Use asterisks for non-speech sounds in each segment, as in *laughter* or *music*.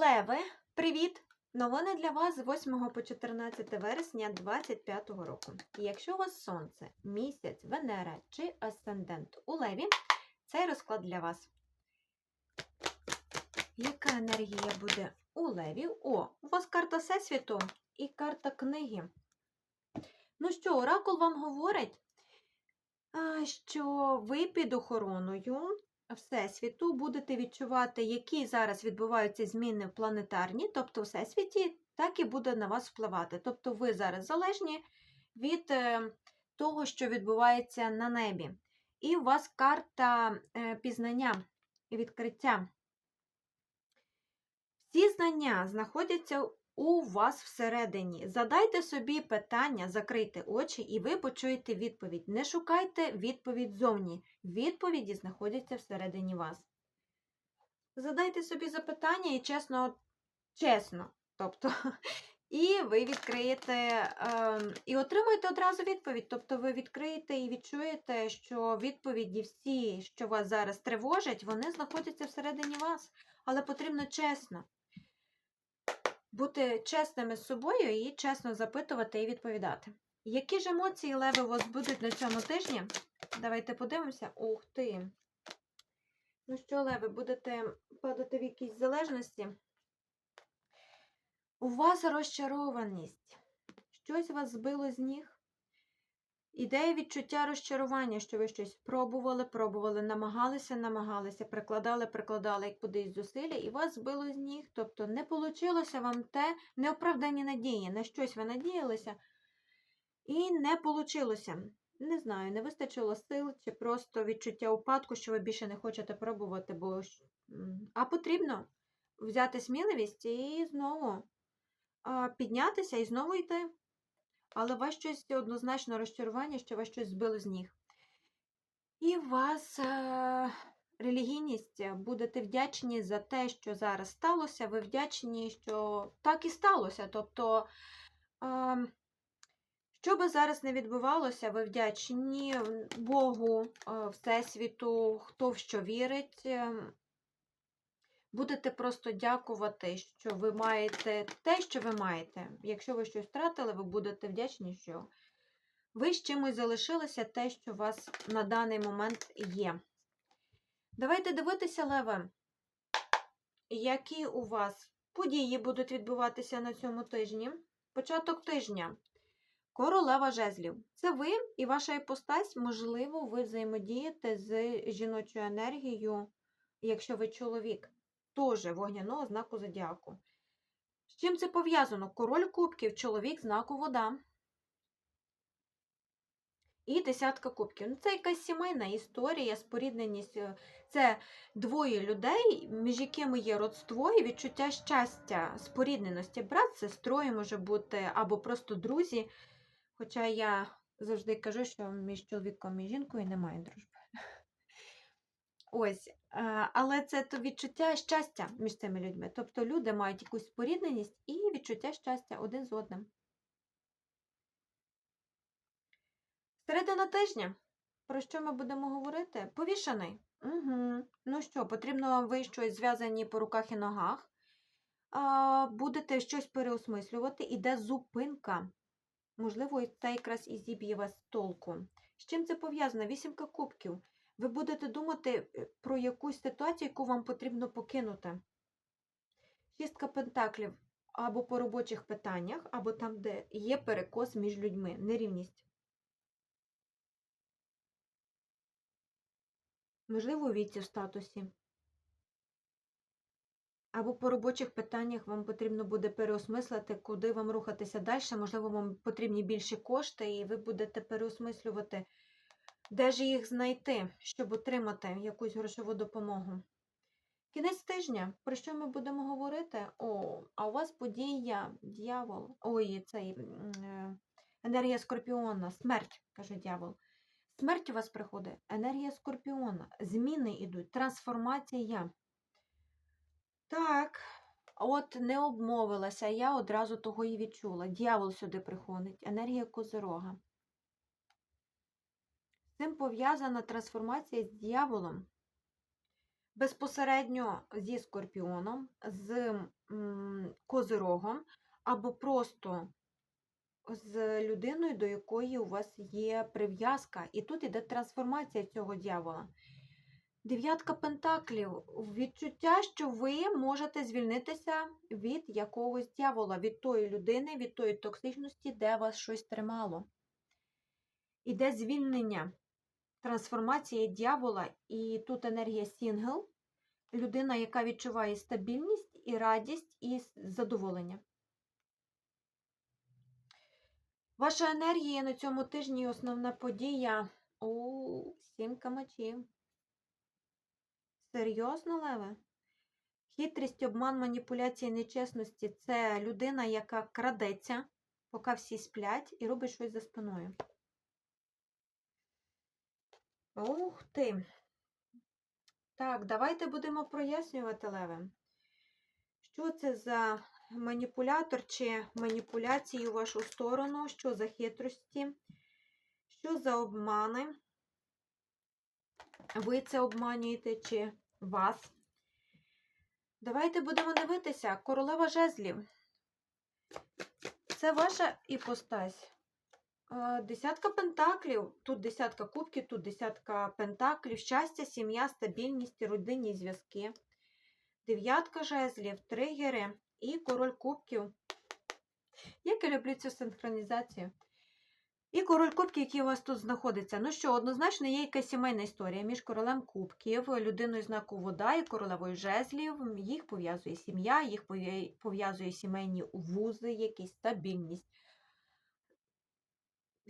Леви, привіт! Новини для вас з 8 по 14 вересня 2025 року. І якщо у вас сонце, місяць, Венера чи асцендент у Леві, цей розклад для вас. Яка енергія буде у Леві? О, у вас карта Всесвіту і карта книги. Ну що, оракул вам говорить, що ви під охороною Всесвіту будете відчувати, які зараз відбуваються зміни в планетарні, тобто Всесвіті, так і буде на вас впливати. Тобто ви зараз залежні від е, того, що відбувається на небі. І у вас карта е, пізнання і відкриття. Всі знання знаходяться у вас всередині. Задайте собі питання, закрийте очі, і ви почуєте відповідь. Не шукайте відповідь зовні. Відповіді знаходяться всередині вас. Задайте собі запитання і чесно, чесно. Тобто, *laughs* і ви відкриєте е, і отримуєте одразу відповідь. Тобто ви відкриєте і відчуєте, що відповіді всі, що вас зараз тривожать, вони знаходяться всередині вас. Але потрібно чесно бути чесними з собою і чесно запитувати і відповідати. Які ж емоції леви вас будуть на цьому тижні? Давайте подивимося. Ух ти! Ну що, леви, будете падати в якісь залежності? У вас розчарованість. Щось вас збило з ніг. Ідея відчуття розчарування, що ви щось пробували, пробували, намагалися, намагалися, прикладали, прикладали як кудись зусилля, і вас збило з ніг. Тобто не вийшло вам те неоправдані надії, на щось ви надіялися, і не вийшло. Не знаю, не вистачило сил, чи просто відчуття упадку, що ви більше не хочете пробувати, бо а потрібно взяти сміливість і знову піднятися і знову йти. Але вас щось однозначно розчарування, що вас щось збило з ніг. І вас е релігійність, будете вдячні за те, що зараз сталося. Ви вдячні, що так і сталося. Тобто, е що би зараз не відбувалося, ви вдячні Богу, е Всесвіту, хто в що вірить. Будете просто дякувати, що ви маєте те, що ви маєте. Якщо ви щось втратили, ви будете вдячні, що ви з чимось залишилися те, що у вас на даний момент є. Давайте дивитися, Леве, які у вас події будуть відбуватися на цьому тижні. Початок тижня. Королева жезлів. Це ви і ваша іпостась, можливо, ви взаємодієте з жіночою енергією, якщо ви чоловік теж вогняного знаку зодіаку. З чим це пов'язано? Король кубків, чоловік знаку вода. І десятка кубків. Ну, Це якась сімейна історія, спорідненість. Це двоє людей, між якими є родство і відчуття щастя, спорідненості. Брат з сестрою може бути, або просто друзі. Хоча я завжди кажу, що між чоловіком і жінкою немає дружби. *laughs* Ось, але це то відчуття щастя між цими людьми. Тобто люди мають якусь спорідненість і відчуття щастя один з одним. Середина тижня. Про що ми будемо говорити? Повішаний. Угу. Ну що, потрібно ви щось зв'язані по руках і ногах. А, Будете щось переосмислювати, іде зупинка. Можливо, це якраз і зіб'є вас толку. З чим це пов'язано? Вісімка кубків ви будете думати е, про якусь ситуацію, яку вам потрібно покинути. Шістка пентаклів або по робочих питаннях, або там, де є перекос між людьми, нерівність. Можливо, у віці в статусі. Або по робочих питаннях вам потрібно буде переосмислити, куди вам рухатися далі. Можливо, вам потрібні більші кошти, і ви будете переосмислювати. Де ж їх знайти, щоб отримати якусь грошову допомогу? Кінець тижня, про що ми будемо говорити? О, а у вас подія, дьявол, ой, цей е, енергія скорпіона, смерть, каже дьявол. Смерть у вас приходить, енергія скорпіона, зміни йдуть, трансформація. Так, от не обмовилася, я одразу того і відчула. Дьявол сюди приходить, енергія козирога цим пов'язана трансформація з дьяволом, безпосередньо зі скорпіоном, з козирогом, або просто з людиною, до якої у вас є прив'язка. І тут іде трансформація цього дьявола. Дев'ятка пентаклів. Відчуття, що ви можете звільнитися від якогось дьявола, від тої людини, від тої токсичності, де вас щось тримало. Іде звільнення, трансформація дьявола, і тут енергія сінгл, людина, яка відчуває стабільність і радість і задоволення. Ваша енергія на цьому тижні основна подія. О, сімка мечів. Серйозно, Леве? Хитрість, обман, маніпуляції, нечесності це людина, яка крадеться, поки всі сплять, і робить щось за спиною. Ух ти. Так, давайте будемо прояснювати, Леве. Що це за маніпулятор чи маніпуляції у вашу сторону? Що за хитрості? Що за обмани? Ви це обманюєте чи вас? Давайте будемо дивитися. Королева жезлів. Це ваша іпостась. Е, Десятка пентаклів. Тут десятка кубків, тут десятка пентаклів. Щастя, сім'я, стабільність, родинні зв'язки. Дев'ятка жезлів, тригери і король кубків. Як я люблю цю синхронізацію. І король кубків, який у вас тут знаходиться. Ну що, однозначно є якась сімейна історія між королем кубків, людиною знаку вода і королевою жезлів. Їх пов'язує сім'я, їх пов'язує сімейні вузи, якісь стабільність.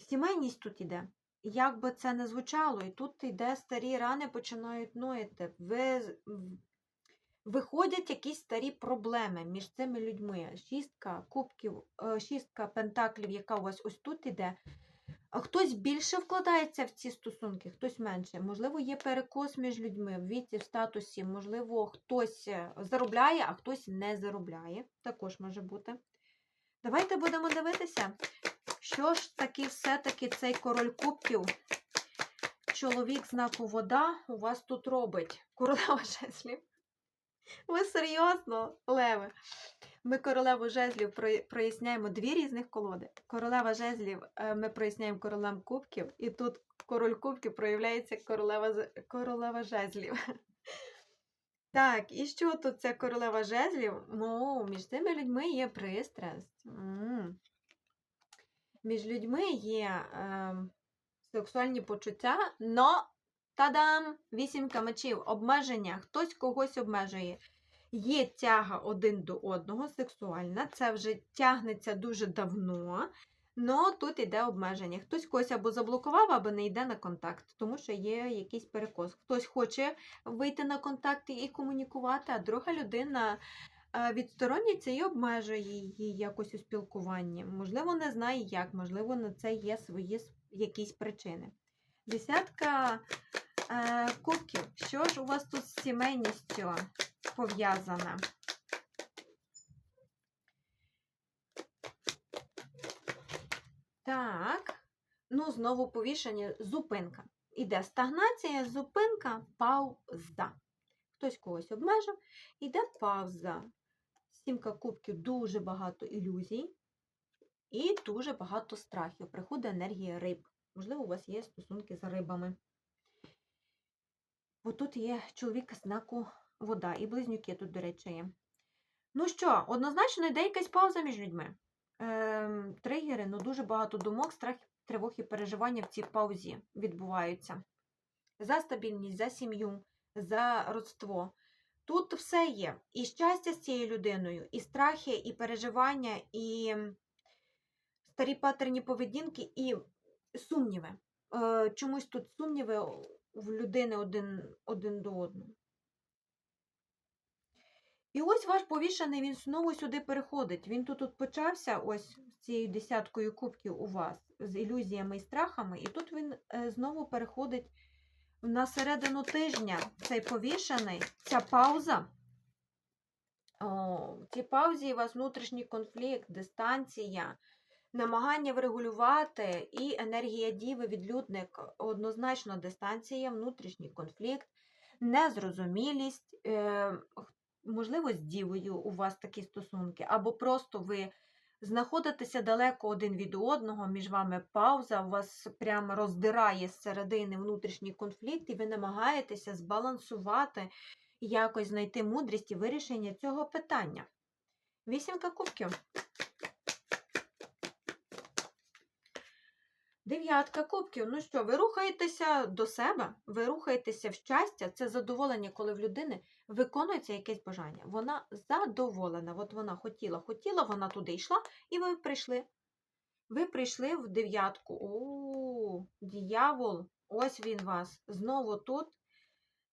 Сімейність тут іде. Як би це не звучало, і тут йде старі рани починають ноїти. Ви... Виходять якісь старі проблеми між цими людьми. Шістка кубків, е, шістка пентаклів, яка у вас ось тут іде. Хтось більше вкладається в ці стосунки, хтось менше. Можливо, є перекос між людьми в віці, в статусі. Можливо, хтось е, заробляє, а хтось не заробляє. Також може бути. Давайте будемо дивитися, що ж таки все-таки цей король кубків, чоловік знаку вода, у вас тут робить. Королева жезлів. Ви серйозно, Леве? Ми королеву жезлів проясняємо дві різних колоди. Королева жезлів е, ми проясняємо королем кубків, і тут король кубків проявляється королева, королева жезлів. *laughs* Так, і що тут ця королева жезлів? Ну, між цими людьми є пристрасть. Між людьми є е, сексуальні почуття, но Та-дам! Вісімка мечів, обмеження. Хтось когось обмежує. Є тяга один до одного, сексуальна. Це вже тягнеться дуже давно. Но тут йде обмеження. Хтось когось або заблокував, або не йде на контакт, тому що є якийсь перекос. Хтось хоче вийти на контакт і комунікувати, а друга людина е, і обмежує її якось у спілкуванні. Можливо, не знає як, можливо, на це є свої якісь причини. Десятка е, кубків. Що ж у вас тут з сімейністю пов'язане? Так, ну, знову повішення, зупинка. Іде стагнація, зупинка, пауза. Хтось когось обмежив, іде пауза. Сімка кубків дуже багато ілюзій і дуже багато страхів. Приходить енергія риб. Можливо, у вас є стосунки з рибами. Бо тут є чоловік знаку вода, і близнюки тут, до речі, є. Ну що, однозначно йде якась пауза між людьми. Ем, тригери, ну дуже багато думок, страх, тривог і переживання в цій паузі відбуваються. За стабільність, за сім'ю, за родство. Тут все є. І щастя з цією людиною, і страхи, і переживання, і старі патерні поведінки, і сумніви. Е, чомусь тут сумніви в людини один, один до одного. І ось ваш повішений, він знову сюди переходить. Він тут от почався ось з цією десяткою кубків у вас, з ілюзіями і страхами, і тут він е, знову переходить на середину тижня. Цей повішений, ця пауза. О, в цій паузі у вас внутрішній конфлікт, дистанція, намагання врегулювати і енергія діви, відлюдник, однозначно дистанція, внутрішній конфлікт, незрозумілість. Е, можливо, з дівою у вас такі стосунки, або просто ви знаходитеся далеко один від одного, між вами пауза, у вас прямо роздирає з середини внутрішній конфлікт, і ви намагаєтеся збалансувати, якось знайти мудрість і вирішення цього питання. Вісімка кубків. Дев'ятка кубків. Ну що, ви рухаєтеся до себе, ви рухаєтеся в щастя, це задоволення, коли в людини виконується якесь бажання. Вона задоволена. От вона хотіла, хотіла, вона туди йшла, і ви прийшли. Ви прийшли в дев'ятку. О, діявол, ось він вас. Знову тут.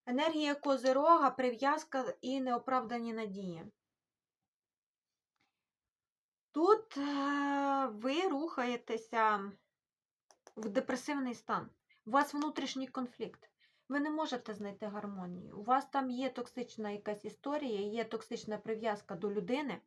Енергія козирога, прив'язка і неоправдані надії. Тут е, ви рухаєтеся в депресивний стан. У вас внутрішній конфлікт. Ви не можете знайти гармонію. У вас там є токсична якась історія, є токсична прив'язка до людини,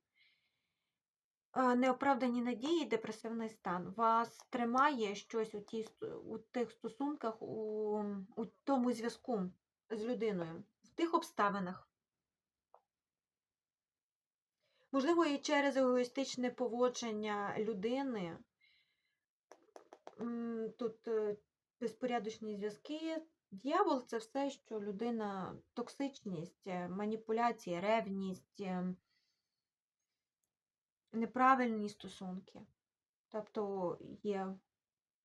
неоправдані надії, депресивний стан. Вас тримає щось у, сто- у тих стосунках, у, у тому зв'язку з людиною, в тих обставинах. Можливо, і через егоїстичне поводження людини. Тут е, безпорядочні зв'язки. Д'явол це все, що людина, токсичність, е, маніпуляції, ревність, е, неправильні стосунки. Тобто є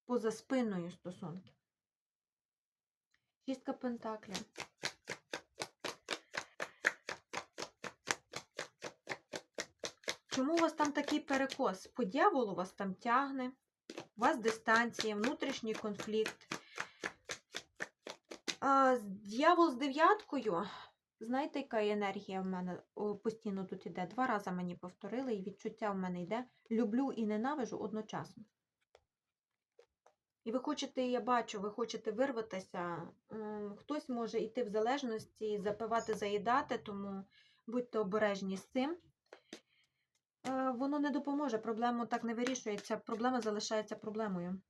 поза спиною стосунки. Шістка пентаклів. Чому у вас там такий перекос? По дьяволу вас там тягне, у вас дистанція, внутрішній конфлікт. А, з- дев'яткою. Знаєте, яка енергія в мене постійно тут іде? Два рази мені повторили, і відчуття в мене йде. Люблю і ненавижу одночасно. І ви хочете, я бачу, ви хочете вирватися. Хтось може йти в залежності, запивати, заїдати, тому будьте обережні з цим. Е, Воно не допоможе, проблема так не вирішується, проблема залишається проблемою.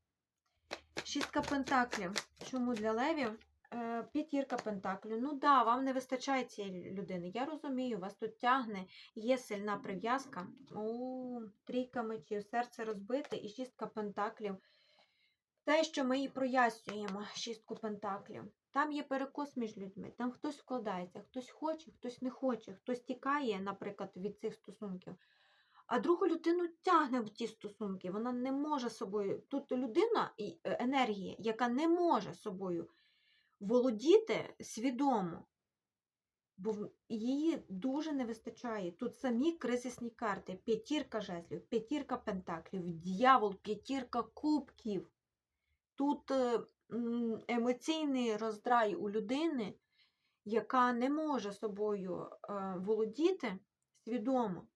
Шістка пентаклів. Чому для левів? Е, П'ятірка пентаклів. Ну да, вам не вистачає цієї людини. Я розумію, вас тут тягне, є сильна прив'язка. О, трійка мечів, серце розбите і шістка пентаклів. Те, що ми і прояснюємо, шістку пентаклів. Там є перекос між людьми, там хтось вкладається, хтось хоче, хтось не хоче, хтось тікає, наприклад, від цих стосунків. А другу людину тягне в ті стосунки. Вона не може собою. Тут людина е, енергія, яка не може собою володіти свідомо, бо її дуже не вистачає. Тут самі кризисні карти: п'ятірка жезлів, п'ятірка пентаклів, дьявол, п'ятірка кубків. Тут е, емоційний роздрай у людини, яка не може собою е, володіти свідомо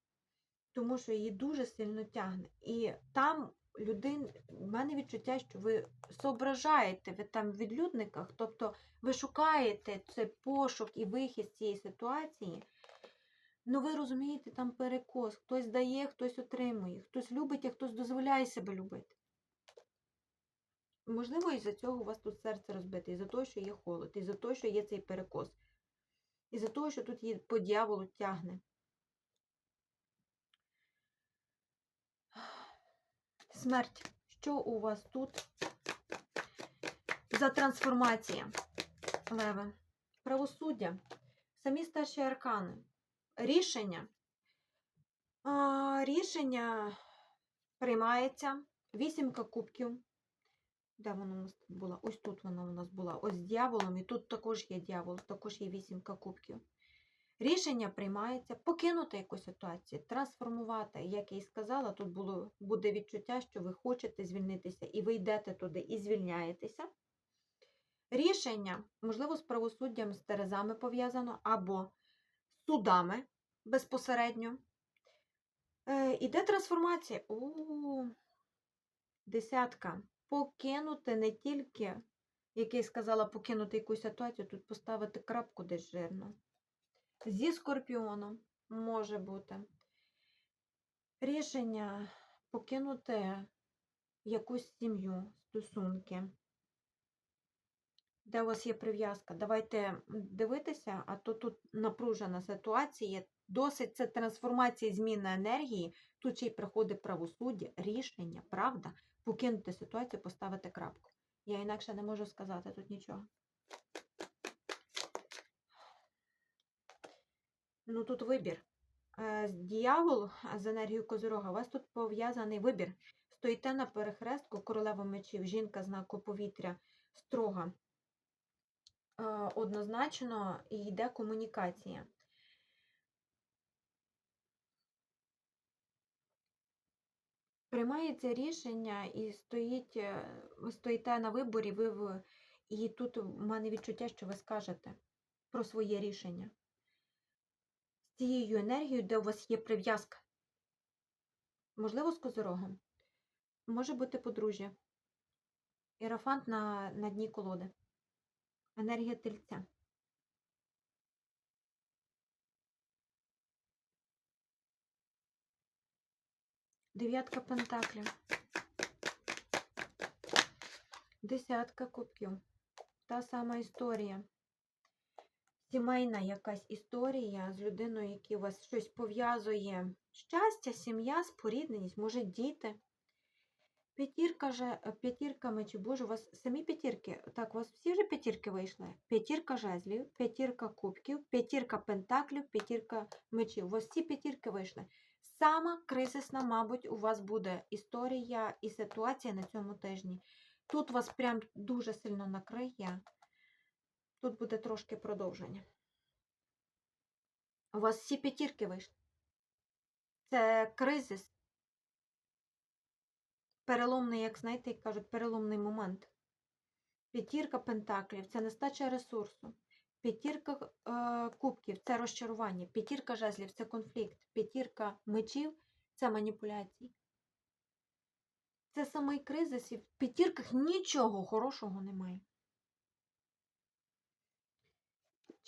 тому що її дуже сильно тягне. І там людин, в мене відчуття, що ви зображаєте, ви там в відлюдниках, тобто ви шукаєте цей пошук і вихід з цієї ситуації. Ну, ви розумієте, там перекос. Хтось дає, хтось отримує, хтось любить, а хтось дозволяє себе любити. Можливо, із-за цього у вас тут серце розбите, із-за того, що є холод, із-за того, що є цей перекос, із-за того, що тут є по дьяволу тягне. Смерть. Що у вас тут за трансформація? Леве. Правосуддя. Самі старші аркани. Рішення. А, рішення приймається. Вісімка кубків. Де вона у нас була? Ось тут вона у нас була. Ось з дьяволом. І тут також є дьявол, також є вісімка кубків. Рішення приймається покинути якусь ситуацію, трансформувати. Як я і сказала, тут було, буде відчуття, що ви хочете звільнитися, і ви йдете туди і звільняєтеся. Рішення, можливо, з правосуддям, з терезами пов'язано, або судами безпосередньо. Е, іде трансформація. У десятка. Покинути не тільки, як я сказала, покинути якусь ситуацію, тут поставити крапку десь жирно. Зі скорпіоном може бути. Рішення покинути якусь сім'ю, стосунки. Де у вас є прив'язка? Давайте дивитися, а то тут напружена ситуація. Досить це трансформація і зміна енергії. Тут ще й приходить правосуддя, рішення, правда, покинути ситуацію, поставити крапку. Я інакше не можу сказати тут нічого. Ну тут вибір. Е, Діявол з енергією Козирога, у вас тут пов'язаний вибір. Стоїте на перехрестку королева мечів, жінка знаку повітря, строга. Е, Однозначно йде комунікація. Приймається рішення і стоїть, е, ви стоїте на виборі, ви і тут в мене відчуття, що ви скажете про своє рішення. Цією енергією, де у вас є прив'язка. Можливо, з козирогом. Може бути подружжя. Ірафант на, на дні колоди. Енергія тельця. Дев'ятка пентаклів. Десятка кубків. Та сама історія. Сімейна якась історія з людиною, яка у вас щось пов'язує. Щастя, сім'я, спорідненість, може діти. П'ятірка же, е, п'ятірка мечів, боже, у вас самі п'ятірки. Так, у вас всі вже п'ятірки вийшли. П'ятірка жезлів, п'ятірка кубків, п'ятірка пентаклів, п'ятірка мечів. У вас всі п'ятірки вийшли. Сама кризисна, мабуть, у вас буде історія і ситуація на цьому тижні. Тут вас прям дуже сильно накриє. Тут буде трошки продовження. У вас всі п'ятірки вийшли. Це кризис. Переломний, як знаєте, як кажуть, переломний момент. П'ятірка пентаклів це нестача ресурсу. П'ятірка е, кубків це розчарування. П'ятірка жезлів це конфлікт. П'ятірка мечів це маніпуляції. Це самий кризис, і в п'ятірках нічого хорошого немає.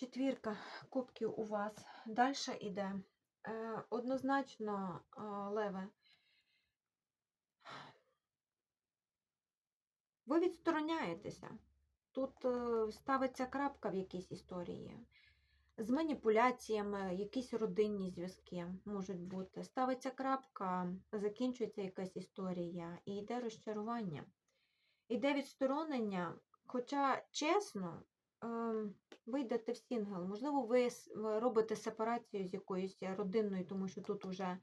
Четвірка кубків у вас. Далі йде. Е, однозначно, е, леве. Ви відстороняєтеся. Тут е, ставиться крапка в якійсь історії. З маніпуляціями, якісь родинні зв'язки можуть бути. Ставиться крапка, закінчується якась історія і йде розчарування. Іде відсторонення, хоча, чесно, ем, ви йдете в сінгл. Можливо, ви робите сепарацію з якоюсь родинною, тому що тут вже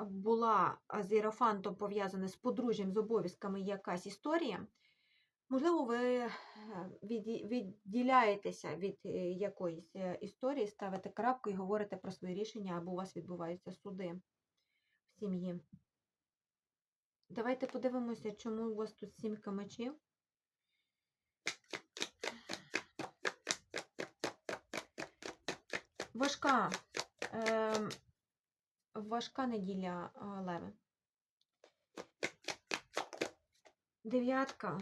була з Іерофантом пов'язана з подружжям, з обов'язками якась історія. Можливо, ви е, відділяєтеся від е, якоїсь е, історії, ставите крапку і говорите про свої рішення, або у вас відбуваються суди в сім'ї. Давайте подивимося, чому у вас тут сімка мечів. Важка, е, важка неділя леви. Дев'ятка.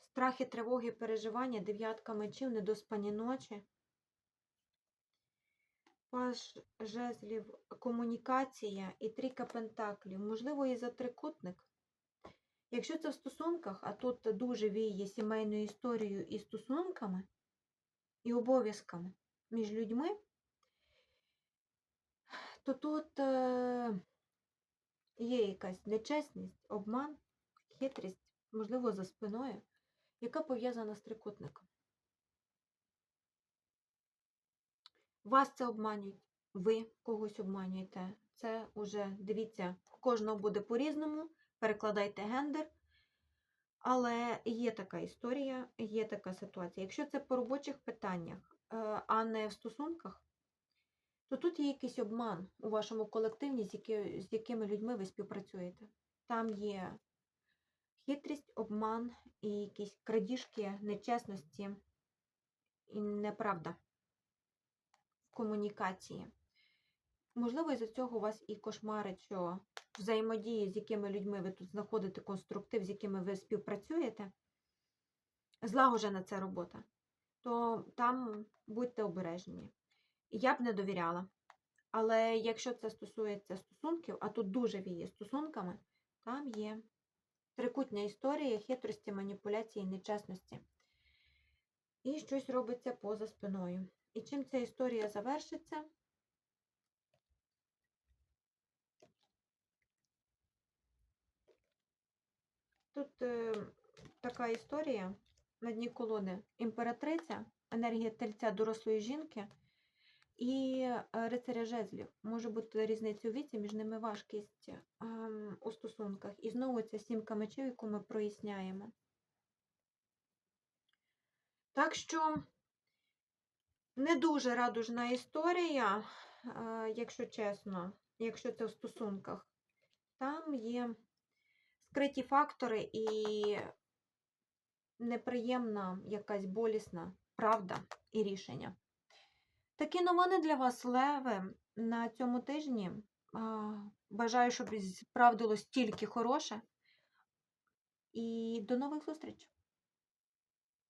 Страхи, тривоги, переживання, дев'ятка мечів, недоспані ночі. Паж жезлів, комунікація і трійка пентаклів. Можливо, і за трикутник. Якщо це в стосунках, а тут дуже віє сімейною історією і стосунками, і обов'язками між людьми, то тут е є якась нечесність, обман, хитрість, можливо, за спиною яка пов'язана з трикутником. Вас це обманюють, ви когось обманюєте. Це вже, дивіться, кожного буде по-різному, перекладайте гендер. Але є така історія, є така ситуація. Якщо це по робочих питаннях, е, а не в стосунках, то тут є якийсь обман у вашому колективі, з, якими людьми ви співпрацюєте. Там є хитрість, обман і якісь крадіжки, нечесності і неправда в комунікації. Можливо, із-за цього у вас і кошмарить, що взаємодії, з якими людьми ви тут знаходите конструктив, з якими ви співпрацюєте, злагоджена ця робота, то там будьте обережні. Я б не довіряла. Але якщо це стосується стосунків, а тут дуже віє стосунками, там є Трикутня історія хитрості, маніпуляції, нечесності. І щось робиться поза спиною. І чим ця історія завершиться? Тут е, така історія на дні колоди. Імператриця, енергія тельця дорослої жінки і е, рицаря жезлів. Може бути різниця у віці, між ними важкість ем, у стосунках. І знову ця сімка мечів, яку ми проясняємо. Так що не дуже радужна історія, е, якщо чесно, якщо це в стосунках. Там є скриті фактори і неприємна якась болісна правда і рішення. Такі новини для вас, Леви, на цьому тижні. Бажаю, щоб справдилось тільки хороше. І до нових зустрічей!